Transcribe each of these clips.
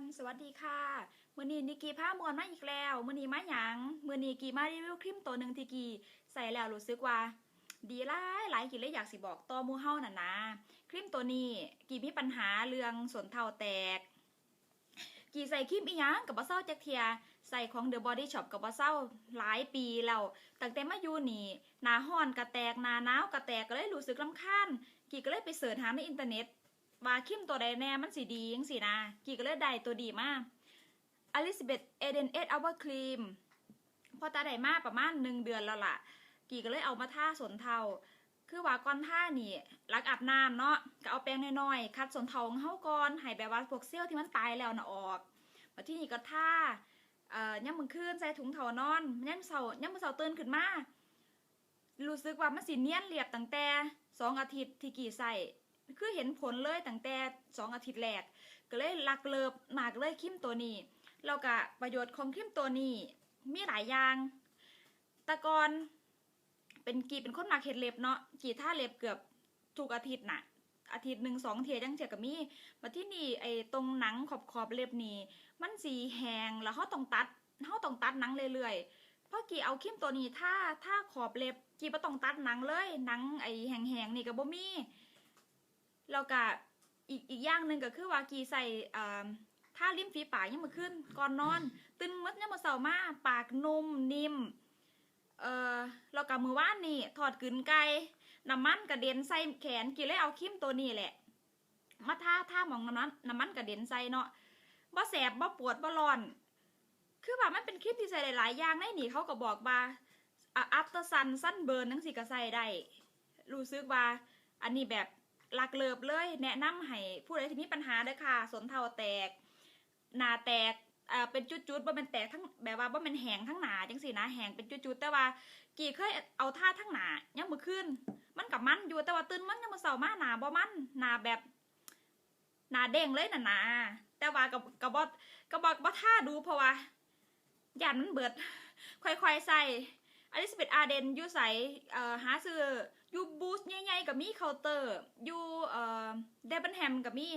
นสวัสดีค่ะ มือนีนิกีผ้ามวนมาอีกแล้ว มือนีมาหยัง มือนีกีมารีวิวครีมตัวหนึ่งที่กีใส่แล้วรู้สึกว่า ดีหลายหลายกีเลยอยากสิบอกต่อมูเฮาน่ะนะครีมตัวนี้กีมีปัญหาเรื่องสนเทาแตก กีใส่ครีมอีหยังกับบ่เศร้าจักเทีย ใส่ของ The Body Shop กับบ่เศร้าหลายปีแล้วตั้งแต่มาอยู่นี่หนาฮ้อนกระแตกหนาหนาวกระแตกก็เลยรู้สึกลำคาญกีก็เลยไปเสิร์ชหาในอินเทอร์เน็ต ว่าครีมตัวใดแน่มันสีดีจังสินะกีก็เลยได้ตัวดีมาก Elizabeth Eden 8 Hour Cream พอตาได้มาประมาณหนึ่งเดือนแล้วล่ะ กีก็เลยเอามาท่าสนเทาคือว่าก่อนท่านี่รักอาบน้ำเนาะก็เอาแป้งน้อยๆคัดสนเทาของเฮาก่อนให้แบบว่าพวกเซลล์ที่มันตายแล้วนะออกมาที่นี่ก็ท่าเอ่อย่ำมึงคืนใส่ถุงเทานอนย่ำเสาย่ำมือเสาตื่นขึ้นมารู้สึกว่ามันสีเนียนเรียบตั้งแต่สองอาทิตย์ที่กี่ใส่ คือเห็นผลเลยตั้งแต่สองอาทิตย์แรก ก็เลยลักเลิบหนักเลยครีมตัวนี้แล้วก็ประโยชน์ของครีมตัวนี้มีหลายอย่างตะกอนเป็นกีเป็นคนมาเข็ดเล็บเนาะกีท่าเล็บเกือบทุกอาทิตย์น่ะอาทิตย์หนึ่งสองเทียจังเทียกับมีมาที่นี่ไอ้ตรงหนังขอบขอบเล็บนี่มันสีแหงแล้วเขาต้องตัดเขาต้องตัดหนังเรื่อยๆเพราะกีเอาครีมตัวนี้ถ้าถ้าขอบเล็บกีบ่ต้องตัดหนังเลยหนังไอ้แหงๆนี่ก็บ่มี แล้วก็อีกอีกอย่างหนึ่งก็คือว่ากีใส่ท่าริมฝีปากยังมาขึ้นก่อนนอนตื่นมัดยังมาเสามาปากนุ่มนิ่มเออแล้วก็มือว่านนี่ถอดกลืนไก่น้ำมันกระเด็นใส่แขนกีเลยเอาครีมตัวนี้แหละ มาท่าท่ามองน้ำมันน้ำมันกระเด็นใส่เนาะบ่แสบบ่ปวดบ่ร้อน คือว่ามันเป็นครีมที่ใส่หลายๆอย่างในนี่เขาก็บอกว่าอัพเตอร์ซันสั้นเบิร์นทั้งสี่ก็ใส่ได้รู้สึกว่าอันนี้แบบ หลักเลิบเลย แนะนำให้ผู้ใดที่มีปัญหาเด้อค่ะ สนเทาแตก หนาแตกเอ่อเป็นจุดๆบ่เป็นแตกทั้งแบบว่าบ่เป็นแหงทั้งหนาจังซี่นะแหงเป็นจุดๆแต่ว่า กี่เคยเอาท่าทั้งหนายังมือขึ้น มันกับมันอยู่แต่ว่าตื่นมันยังมือเสามาหนาบ่มันหนาแบบหนาเด้งเลยน่ะหนาแต่ว่ากับกับบ่กับบ่บ่ท่าดูเพราะว่ายันมันเบิด ค่อยๆใส่ อลิซาเบธอาร์เดนอยู่ใส่เอ่อหาซื้ออยู่บูสใหญ่ๆกับมีเคาน์เตอร์อยู่เอ่อเดบันแฮมกับมี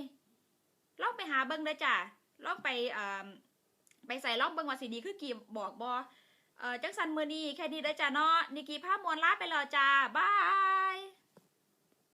ลองไปหาเบิ้งได้จ้ะลองไปเอ่อไปใส่ลองเบิ้งว่าสีดีคือกี่บอกบอเอ่อจังสันมือนี้แค่นี้ได้จ้ะเนาะนิกกี้ภามวนลาไปรอจ้าบาย